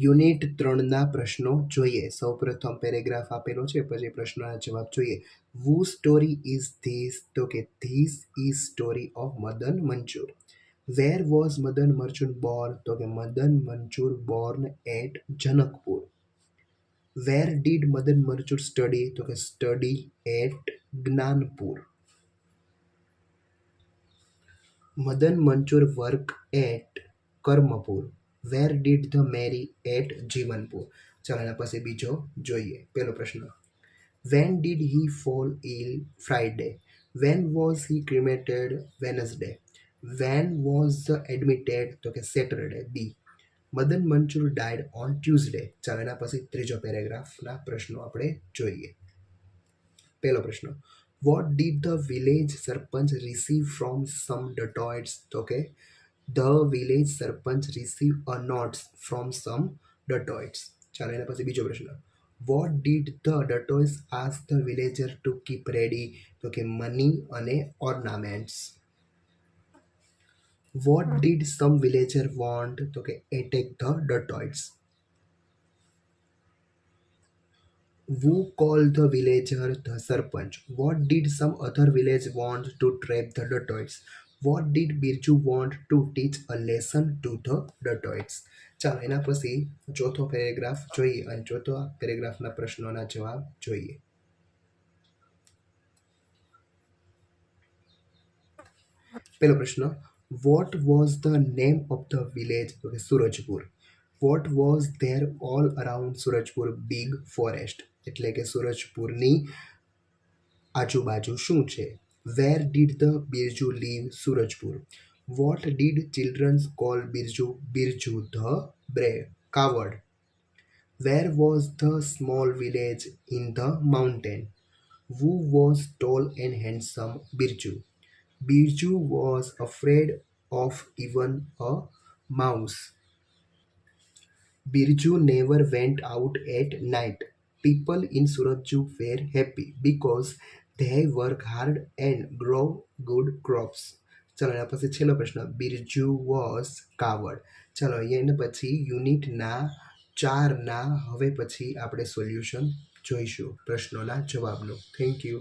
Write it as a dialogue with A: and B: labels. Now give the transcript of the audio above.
A: Unit ત્રણના પ્રશ્નો જોઈએ. સૌપ્રથમ પેરેગ્રાફ આપેલો છે, પછી પ્રશ્નના જવાબ જોઈએ. વુ સ્ટોરી ઇઝ ધીસ તો કે this is story of Madan Manchur. Where was Madan Marchur born તો કે, Madan Manchur born at Janakpur. Where did Madan Marchur study તો કે study at Gyanpur. Madan Manchur work at Karmapur. Where did the marry at Jivanpur ચાલો એના પછી બીજો જોઈએ. પેલો પ્રશ્ન. When did he fall ill Friday when was he cremated Wednesday when was admitted તો કે Saturday B Madan Manchur dyed on Tuesday ચાલો એના પછી ત્રીજો પેરેગ્રાફના પ્રશ્નો આપણે જોઈએ. પહેલો પ્રશ્ન. What did the village sarpanch receive from some ડટોઇડ્સ તો કે the village sarpanch receive a notes from some ડટોઇટ્સ. ચાલો એના પછી બીજો પ્રશ્ન. What did the ડટોઇસ ask the villager to keep ready? તો કે મની અને ornaments. What did some villager want? તો કે attack the ડટોઇટ્સ. Who call the villager the Sarpanch? What did some other village want to trap the Datoids? What did Birju want to teach a lesson to the ડટોઇટ્સ ચાલો, એના પછી ચોથો paragraph જોઈએ અને ચોથો પેરેગ્રાફના પ્રશ્નોના જવાબ જોઈએ. પેલો પ્રશ્ન what was the name of the village Surajpur what was there all around Surajpur big forest એટલે કે સુરજપુરની આજુબાજુ શું છે? Where did the Birju leave Surajpur? What did children call Birju? Birju the brave, coward. Where was the small village in the mountain? Who was tall and handsome? Birju. Birju was afraid of even a mouse. Birju never went out at night. People in Surajpur were happy because they work hard and grow good crops ચલો, એના પછી છેલ્લો પ્રશ્ન. Birju was કાવડ ચલો, એના પછી યુનિટના ચારના હવે પછી આપણે સોલ્યુશન જોઈશું પ્રશ્નોના જવાબનો. Thank you